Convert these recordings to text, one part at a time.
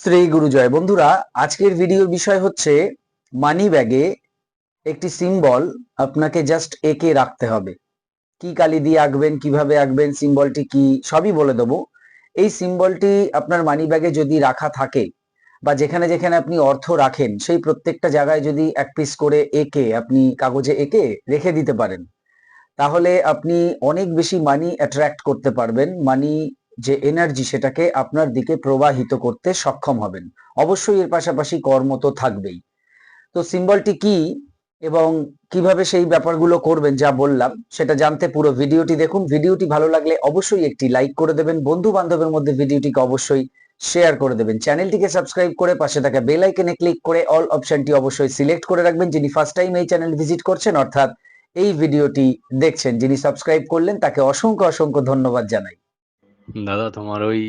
শ্রী গুরুজয় বন্ধুরা, আজকের ভিডিওর বিষয় হচ্ছে মানি ব্যাগে একটি সিম্বল আপনাকে জাস্ট এঁকে রাখতে হবে। কি কালি দিয়ে আঁকবেন, কীভাবে আঁকবেন সিম্বলটি কি, সবই বলে দেবো। এই সিম্বলটি আপনার মানি ব্যাগে যদি রাখা থাকে বা যেখানে যেখানে আপনি অর্থ রাখেন, সেই প্রত্যেকটা জায়গায় যদি এক পিস করে এঁকে, আপনি কাগজে এঁকে রেখে দিতে পারেন, তাহলে আপনি অনেক বেশি মানি অ্যাট্রাক্ট করতে পারবেন। মানি যে এনার্জি সেটাকে আপনার দিকে প্রবাহিত করতে সক্ষম হবেন। অবশ্যই এর পাশাপাশি কর্ম তো থাকবেই। তো সিম্বলটি কি এবং কীভাবে সেই ব্যাপারগুলো করবেন যা বললাম, সেটা জানতে পুরো ভিডিওটি দেখুন। ভিডিওটি ভালো লাগলে অবশ্যই একটি লাইক করে দেবেন। বন্ধু বান্ধবের মধ্যে ভিডিওটিকে অবশ্যই শেয়ার করে দেবেন। চ্যানেলটিকে সাবস্ক্রাইব করে পাশে থাকা বেল আইকনে ক্লিক করে অল অপশনটি অবশ্যই সিলেক্ট করে রাখবেন। যিনি ফার্স্ট টাইম এই চ্যানেল ভিজিট করছেন, অর্থাৎ এই ভিডিওটি দেখছেন, যিনি সাবস্ক্রাইব করলেন, তাকে অসংখ্য অসংখ্য ধন্যবাদ জানাই। দাদা, তোমার ওই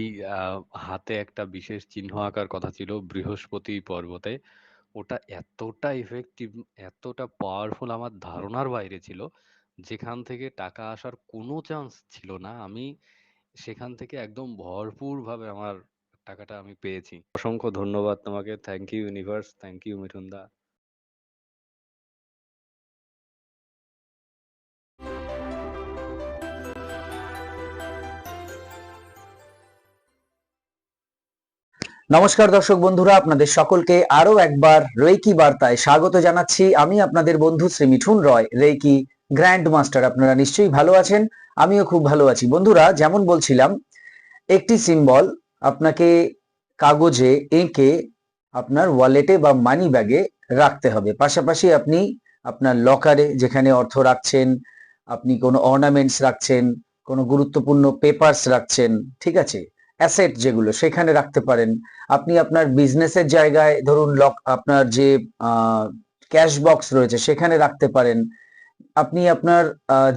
হাতে একটা বিশেষ চিহ্ন আঁকার কথা ছিল বৃহস্পতি পর্বতে। ওটা এতটা ইফেক্টিভ এতটা পাওয়ারফুল আমার ধারণার বাইরে ছিল, যেখান থেকে টাকা আসার কোনো চান্স ছিল না। আমি সেখান থেকে একদম ভরপুর ভাবে আমার টাকাটা আমি পেয়েছি। অসংখ্য ধন্যবাদ তোমাকে। Thank you universe thank you Mithun da নমস্কার দর্শক বন্ধুরা, আপনাদের সকলকে আরও একবার রেকি বার্তায় স্বাগত জানাচ্ছি। আমি আপনাদের বন্ধু Shri Mithun Roy reiki grand master আপনারা নিশ্চয়ই ভালো আছেন, আমিও খুব ভালো আছি। বন্ধুরা, যেমন বলছিলাম, একটি সিম্বল আপনাকে কাগজে এঁকে আপনার ওয়ালেটে বা মানি ব্যাগে রাখতে হবে। পাশাপাশি আপনি আপনার লকারে যেখানে অর্থ রাখছেন, আপনি কোনো অর্নামেন্টস রাখছেন, কোনো গুরুত্বপূর্ণ পেপারস রাখছেন, ঠিক আছে? অ্যাসেট যেগুলো, সেখানে রাখতে পারেন। আপনি আপনার বিজনেসের জায়গায় ধরুন লক আপনার যে ক্যাশ বক্স রয়েছে, সেখানে রাখতে পারেন। আপনি আপনার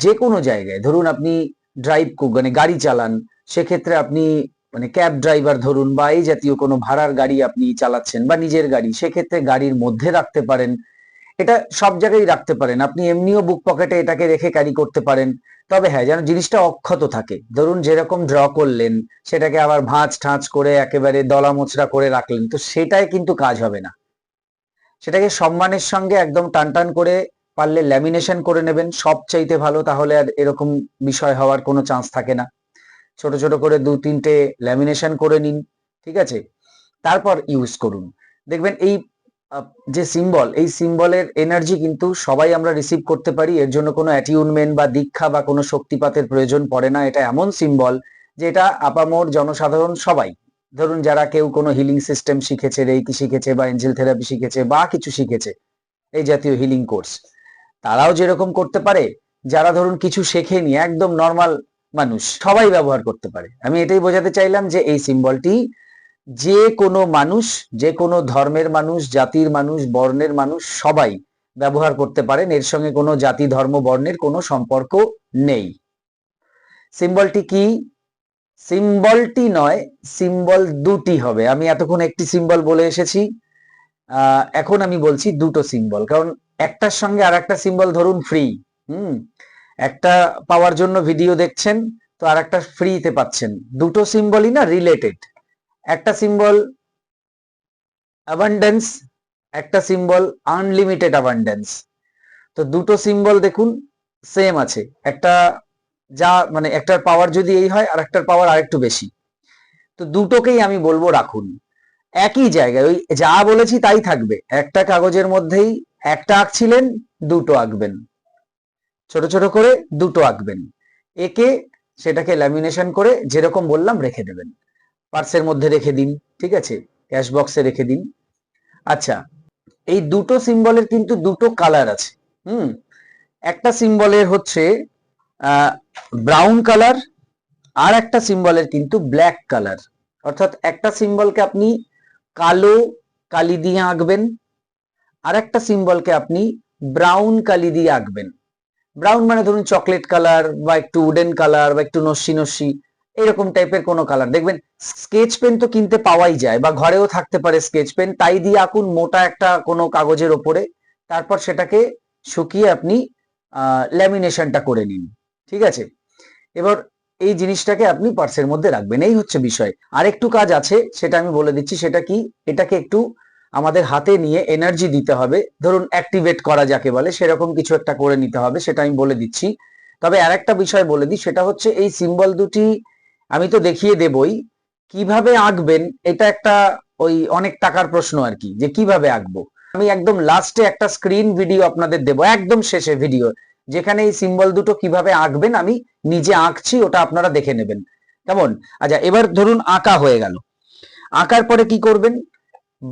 যে কোনো জায়গায়, ধরুন আপনি ড্রাইভ মানে গাড়ি চালান, সেক্ষেত্রে আপনি মানে ক্যাব ড্রাইভার ধরুন বা এই জাতীয় কোনো ভাড়ার গাড়ি আপনি চালাচ্ছেন বা নিজের গাড়ি, সেক্ষেত্রে গাড়ির মধ্যে রাখতে পারেন। এটা সব জায়গায় রাখতে পারেন। আপনি এমনিও বুক পকেটে এটাকে রেখে ক্যারি করতে পারেন। তবে হ্যাঁ যেন জিনিসটা অক্ষত থাকে। ধরুন যেরকম ড্র করলেন, সেটাকে আবার ভাঁজ ঠাঁচ করে একেবারে দলা মোচড়া করে রাখলেন, তো সেটাই কিন্তু কাজ হবে না। সেটাকে সম্মানের সঙ্গে একদম টান টান করে পারলে ল্যামিনেশন করে নেবেন। সব চাইতে ভালো তাহলে আর এরকম বিষয় হওয়ার কোনো চান্স থাকে না। ছোট ছোট করে দু, তিনটে ল্যামিনেশন করে নিন, ঠিক আছে? তারপর ইউজ করুন। দেখবেন এই যে সিম্বল এই সিম্বলের এনার্জি কিন্তু সবাই আমরা রিসিভ করতে পারি। এর জন্য কোনো অ্যাটিউনমেন্ট বা দীক্ষা বা কোনো শক্তিপাতের প্রয়োজন পড়ে না। এটা এমন সিম্বল যেটা আপামোর জনসাধারণ সবাই, ধরুন যারা কেউ কোনো হিলিং সিস্টেম শিখেছে রেইকি শিখেছে বা এঞ্জেল থেরাপি শিখেছে বা কিছু শিখেছে, এই জাতীয় হিলিং কোর্স তারাও যেরকম করতে পারে, যারা ধরুন কিছু শেখেনি, একদম নর্মাল মানুষ, সবাই ব্যবহার করতে পারে। আমি এটাই বোঝাতে চাইলাম যে এই সিম্বলটি যে কোনো মানুষ, যে কোনো ধর্মের মানুষ, জাতির মানুষ, বর্ণের মানুষ সবাই ব্যবহার করতে পারেন। এর সঙ্গে কোনো জাতি, ধর্ম, বর্ণের কোনো সম্পর্ক নেই। সিম্বলটি কি? সিম্বলটি নয়, সিম্বল দুটি হবে। আমি এতক্ষণ একটি সিম্বল বলে এসেছি। এখন আমি বলছি দুটো সিম্বল। কারণ একটার সঙ্গে আর একটা সিম্বল ধরুন ফ্রি হুম? একটা পাওয়ার জন্য ভিডিও দেখছেন, তো আর একটা ফ্রিতে পাচ্ছেন। দুটো সিম্বলই না রিলেটেড একটা সিম্বল অ্যাবান্ডেন্স একটা সিম্বল আনলিমিটেড অ্যাবান্ডেন্স তো দুটো সিম্বল দেখুন সেম আছে। একটা যা মানে একটার পাওয়ার যদি এই হয়, আর একটার পাওয়ার আরেকটু বেশি। তো দুটোকেই আমি বলব রাখুন। একই জায়গায়, ওই যা বলেছি তাই থাকবে। একটা কাগজের মধ্যেই একটা আঁকছিলেন, দুটো আঁকবেন। ছোট ছোট করে দুটো আঁকবেন। একে সেটাকে ল্যামিনেশন করে যেরকম বললাম রেখে দেবেন। পার্সের মধ্যে রেখে দিন, ঠিক আছে? ক্যাশ বক্সে রেখে দিন। আচ্ছা এই দুটো সিম্বলের কিন্তু দুটো কালার আছে, হুম? একটা সিম্বলের হচ্ছে ব্রাউন কালার আর একটা সিম্বলের কিন্তু ব্ল্যাক কালার অর্থাৎ একটা সিম্বলকে আপনি কালো কালি দিয়ে আঁকবেন, আর একটা সিম্বলকে আপনি ব্রাউন কালি দিয়ে আঁকবেন। ব্রাউন মানে ধরুন চকলেট কালার বা একটু উডেন কালার বা একটু নস্যি নস্যি। এরকম টাইপের কোনো কালার দেখবেন স্কেচ পেন তো কিনতে পাওয়াই যায় বা ঘরেও থাকতে পারে স্কেচ পেন তাই দিয়ে আঁকুন মোটা একটা কোনো কাগজের ওপরে, তারপর সেটাকে শুকিয়ে আপনি ল্যামিনেশনটা করে নিন। ঠিক আছে? এবার এই জিনিসটাকে আপনি পার্সের মধ্যে রাখবেন। এই হচ্ছে বিষয়। আর একটু কাজ আছে, সেটা আমি বলে দিচ্ছি, সেটা কি? এটাকে একটু আমাদের হাতে নিয়ে এনার্জি দিতে হবে। ধরুন অ্যাক্টিভেট করা যাকে বলে, সেরকম কিছু একটা করে নিতে হবে, সেটা আমি বলে দিচ্ছি। তবে আর একটা বিষয় বলে দিই, সেটা হচ্ছে এই সিম্বল দুটি আমি তো দেখিয়ে দেবই, কীভাবে আঁকবেন এটা একটা ওই অনেক টাকার প্রশ্ন আর কি, যে কীভাবে আঁকবো। আমি একদম লাস্টে একটা স্ক্রিন ভিডিও আপনাদের দেবো, একদম শেষে ভিডিও যেখানে এই সিম্বল দুটো কীভাবে আঁকবেন, আমি নিজে আঁকছি, ওটা আপনারা দেখে নেবেন। কেমন? আচ্ছা এবার ধরুন আঁকা হয়ে গেল। আঁকার পরে কি করবেন?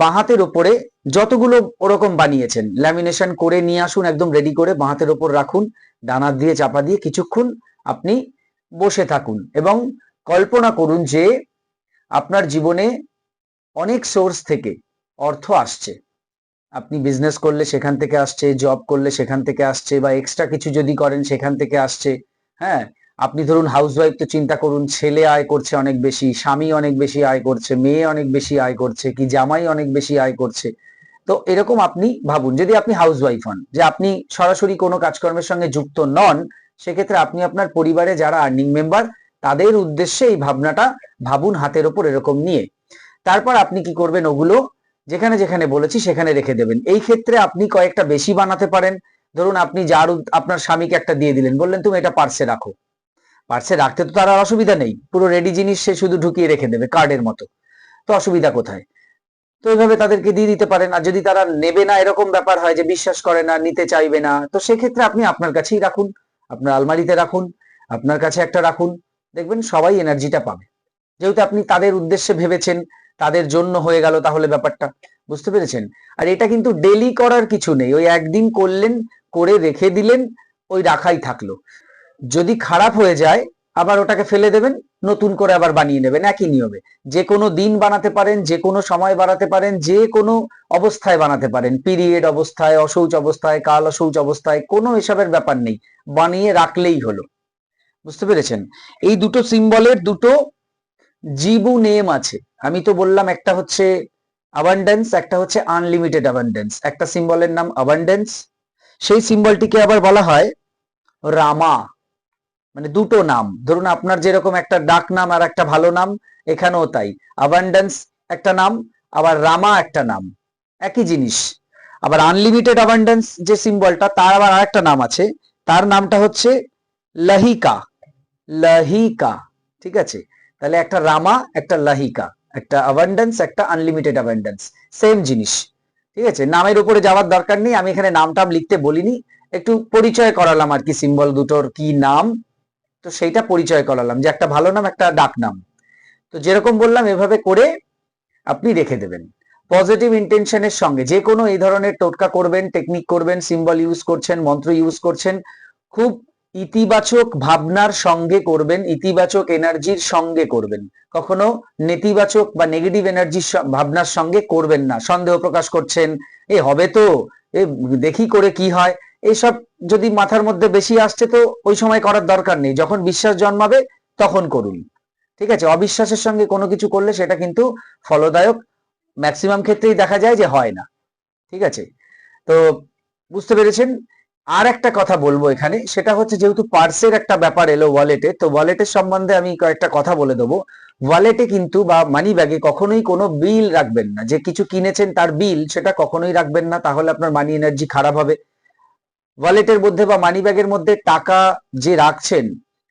বাঁহাতের ওপরে যতগুলো ওরকম বানিয়েছেন ল্যামিনেশন করে নিয়ে আসুন, একদম রেডি করে বাঁহাতের ওপর রাখুন, ডানার দিয়ে চাপা দিয়ে কিছুক্ষণ আপনি বসে থাকুন এবং কল্পনা করুন যে আপনার জীবনে অনেক সোর্স থেকে অর্থ আসছে। আপনি বিজনেস করলে সেখান থেকে আসছে জব করলে সেখান থেকে আসছে বা এক্সট্রা কিছু যদি করেন সেখান থেকে আসছে হ্যাঁ? আপনি ধরুন হাউসওয়াইফ তো চিন্তা করুন, ছেলে আয় করছে অনেক বেশি, স্বামী অনেক বেশি আয় করছে, মেয়ে অনেক বেশি আয় করছে, কি জামাই অনেক বেশি আয় করছে। তো এরকম আপনি ভাবুন, যদি আপনি হাউসওয়াইফ হন, যে আপনি সরাসরি কোনো কাজকর্মের সঙ্গে যুক্ত নন, সেক্ষেত্রে আপনি আপনার পরিবারে যারা আর্নিং মেম্বার তাদের উদ্দেশ্যে এই ভাবনাটা ভাবুন হাতের ওপর এরকম নিয়ে। তারপর আপনি কি করবেন ওগুলো? যেখানে যেখানে বলেছি সেখানে রেখে দেবেন। এই ক্ষেত্রে আপনি কয়েকটা বেশি বানাতে পারেন। ধরুন আপনি যার আপনার স্বামীকে একটা দিয়ে দিলেন। বললেন, তুমি এটা পার্সে রাখো। পার্সে রাখতে তো তার আর অসুবিধা নেই। পুরো রেডি জিনিস সে শুধু ঢুকিয়ে রেখে দেবে কার্ডের মতো। তো অসুবিধা কোথায়? তো এইভাবে তাদেরকে দিয়ে দিতে পারেন। আর যদি তারা নেবে না, এরকম ব্যাপার হয় যে বিশ্বাস করে না, নিতে চাইবে না, তো সেক্ষেত্রে আপনি আপনার কাছেই রাখুন। আপনার আলমারিতে রাখুন। আপনার কাছে একটা রাখুন। দেখবেন সবাই এনার্জিটা পাবে। যেহেতু আপনি তাদের উদ্দেশ্যে ভেবেছেন, তাদের জন্য হয়ে গেল তাহলে ব্যাপারটা, বুঝতে পেরেছেন? আর এটা কিন্তু ডেলি করার কিছু নেই। ওই একদিন করলেন, করে রেখে দিলেন, ওই রাখাই থাকল। যদি খারাপ হয়ে যায়, আবার ওটাকে ফেলে দেবেন, নতুন করে আবার বানিয়ে নেবেন, একই নিয়মে। যে কোনো দিন বানাতে পারেন, যে কোনো সময় বানাতে পারেন, যে কোনো অবস্থায় বানাতে পারেন। পিরিয়ড অবস্থায় অশৌচ অবস্থায়, কাল অশৌচ অবস্থায়, কোনো এসবের ব্যাপার নেই। বানিয়ে রাখলেই হলো। বুঝতে পেরেছেন? এই দুটো সিম্বলের দুটো জীবু নেম আছে। আমি তো বললাম একটা হচ্ছে অ্যাবান্ডেন্স একটা হচ্ছে আনলিমিটেড অ্যাবান্ডেন্স একটা সিম্বলের নাম অ্যাবান্ডেন্স সেই সিম্বলটিকে আবার বলা হয় রামা। মানে দুটো নাম। ধরুন আপনার যেরকম একটা ডাক নাম আর একটা ভালো নাম, এখানেও তাই। অ্যাবান্ডেন্স একটা নাম, আবার রামা একটা নাম। একই জিনিস। আবার আনলিমিটেড অ্যাবান্ডেন্স যে সিম্বলটা তার আবার আরেকটা নাম আছে। তার নামটা হচ্ছে লাহিকা। লাহিকা ঠিক আছে? তাহলে একটা রামা একটা লাহিকা একটা অ্যাবান্ডেন্স একটা আনলিমিটেড অ্যাবান্ডেন্স সেম জিনিস, ঠিক আছে? নামের উপরে যাওয়ার দরকার নেই, আমি এখানে নাম টাম লিখতে বলিনি, একটু পরিচয় করালাম আর কি সিম্বল দুটোর কি নাম, তো সেইটা পরিচয় করালাম, যে একটা ভালো নাম, একটা ডাক নাম। তো যেরকম বললাম, এভাবে করে আপনি রেখে দেবেন। পজিটিভ ইন্টেনশনের সঙ্গে, যে কোনো এই ধরনের টোটকা করবেন টেকনিক করবেন সিম্বল ইউজ করছেন, মন্ত্র ইউজ করছেন, খুব ইতিবাচক ভাবনার সঙ্গে করবেন, ইতিবাচক এনার্জির সঙ্গে করবেন। কখনো নেতিবাচক বা নেগেটিভ এনার্জির ভাবনার সঙ্গে করবেন না। সন্দেহ প্রকাশ করছেন, এ, হবে তো? এ, দেখি করে কি হয়? এইসব যদি মাথার মধ্যে বেশি আসছে তো ওই সময় করার দরকার নেই। যখন বিশ্বাস জন্মাবে, তখন করুন। ঠিক আছে? অবিশ্বাসের সঙ্গে কোনো কিছু করলে সেটা কিন্তু ফলদায়ক। ম্যাক্সিমাম ক্ষেত্রেই দেখা যায় যে হয় না। ঠিক আছে? তো বুঝতে পেরেছেন? আর একটা কথা বলব এখানে, সেটা হচ্ছে যেহেতু পার্সের একটা ব্যাপার এলো ওয়ালেটে তো ওয়ালেটের সম্বন্ধে আমি কয়েকটা কথা বলে দেবো। ওয়ালেটে কিন্তু বা মানি ব্যাগে কখনোই কোনো বিল রাখবেন না। যে কিছু কিনেছেন তার বিল সেটা কখনোই রাখবেন না, তাহলে আপনার মানি এনার্জি খারাপ হবে। ওয়ালেটের মধ্যে বা মানি ব্যাগের মধ্যে টাকা যে রাখছেন,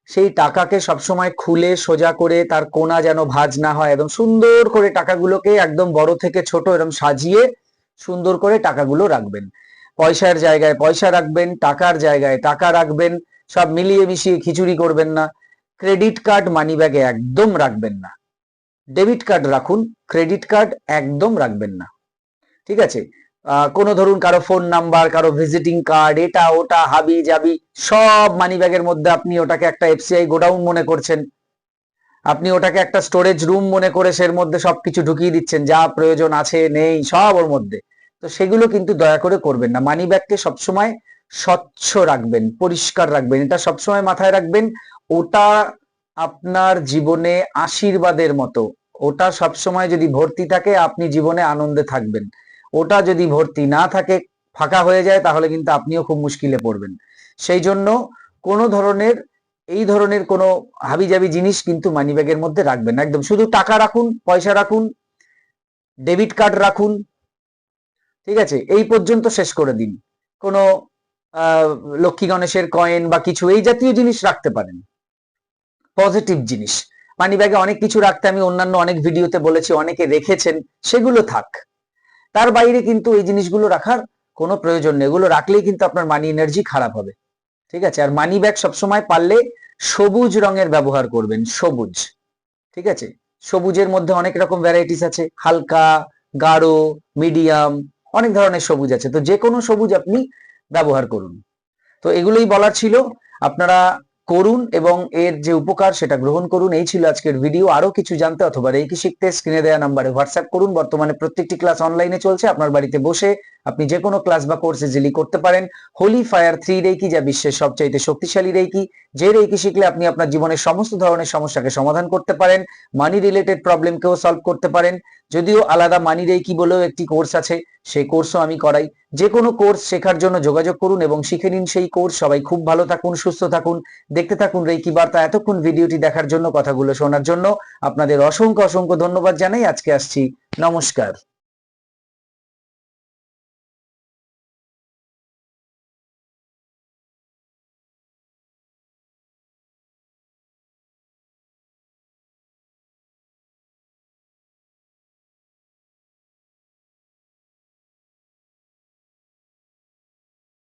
সেই টাকাকে সবসময় খুলে সোজা করে তার কোনা যেন ভাজ না হয় এবং সুন্দর করে টাকাগুলোকে একদম বড় থেকে ছোট এরকম সাজিয়ে সুন্দর করে টাকাগুলো রাখবেন। পয়সার জায়গায় পয়সা রাখবেন, টাকার জায়গায় টাকা রাখবেন, সব মিলিয়ে মিশিয়ে খিচুড়ি করবেন না ক্রেডিট কার্ড মানি ব্যাগে একদম রাখবেন না। ডেবিট কার্ড রাখুন ক্রেডিট কার্ড একদম রাখবেন না। ঠিক আছে? কোনো ধরুন কারও ফোন নাম্বার কারও ভিজিটিং কার্ড এটা, ওটা, হাবি, জাবি, সব মানি ব্যাগের মধ্যে আপনি ওটাকে একটা এফসিআই গোডাউন মনে করছেন। আপনি ওটাকে একটা স্টোরেজ রুম মনে করে সের মধ্যে সবকিছু ঢুকিয়ে দিচ্ছেন, যা প্রয়োজন আছে, নেই, সব ওর মধ্যে। তো সেগুলো কিন্তু দয়া করে করবেন না। মানি ব্যাগকে সবসময় স্বচ্ছ রাখবেন, পরিষ্কার রাখবেন। এটা সবসময় মাথায় রাখবেন, ওটা আপনার জীবনে আশীর্বাদের মতো। ওটা সবসময় যদি ভর্তি থাকে, আপনি জীবনে আনন্দে থাকবেন। ওটা যদি ভর্তি না থাকে, ফাঁকা হয়ে যায়, তাহলে কিন্তু আপনিও খুব মুশকিলে পড়বেন। সেই জন্য কোনো ধরনের, এই ধরনের কোনো হাবিজাবি জিনিস কিন্তু মানি ব্যাগের মধ্যে রাখবেন একদম শুধু টাকা রাখুন, পয়সা রাখুন ডেবিট কার্ড রাখুন ঠিক আছে? এই পর্যন্ত শেষ করে দিন। কোনো লক্ষ্মী গণেশের কয়েন বা কিছু এই জাতীয় জিনিস রাখতে পারেন। পজিটিভ জিনিস। মানি ব্যাগে অনেক কিছু রাখতে আমি অন্যান্য অনেক ভিডিওতে বলেছি, অনেকে রেখেছেন, সেগুলো থাক। তার বাইরে কিন্তু এই জিনিসগুলো রাখার কোনো প্রয়োজন নেই। এগুলো রাখলেই কিন্তু আপনার মানি এনার্জি খারাপ হবে। ঠিক আছে? আর মানি ব্যাগ সবসময় পারলে সবুজ রঙের ব্যবহার করবেন, সবুজ। ঠিক আছে? সবুজের মধ্যে অনেক রকম ভ্যারাইটিস আছে। হালকা, গাঢ় মিডিয়াম অনেক ধরনের সবুজ আছে। তো যে কোনো সবুজ আপনি ব্যবহার করুন। তো এগুলোই বলার ছিল। আপনারা করুন এবং এর যে উপকার সেটা গ্রহণ করুন। এই ছিল আজকের ভিডিও। আরও কিছু জানতে অথবা রেকি শিখতে স্ক্রিনে দেওয়া নাম্বারে হোয়াটসঅ্যাপ করুন। বর্তমানে প্রত্যেকটি ক্লাস অনলাইনে চলছে। আপনার বাড়িতে বসে আপনি যে কোনো ক্লাস বা কোর্স ইজিলি করতে পারেন, হোলি, ফায়ার, থ্রি রেকি যা বিশ্বের সবচাইতে শক্তিশালী রেকি যে রেকি শিখলে আপনি আপনার জীবনের সমস্ত ধরনের সমস্যাকে সমাধান করতে পারেন মানি রিলেটেড প্রবলেমকেও সলভ করতে পারেন। যদিও আলাদা মানি রেকি বলেও একটি কোর্স আছে, সেই কোর্সও আমি করাই। যে কোনো কোর্স শেখার জন্য যোগাযোগ করুন এবং শিখে নিন সেই কোর্স সবাই খুব ভালো থাকুন, সুস্থ থাকুন, দেখতে থাকুন রেকি বার্তা। এতক্ষণ ভিডিওটি দেখার জন্য, কথাগুলো শোনার জন্য আপনাদের অসংখ্য অসংখ্য ধন্যবাদ জানাই। আজকে আসছি, নমস্কার।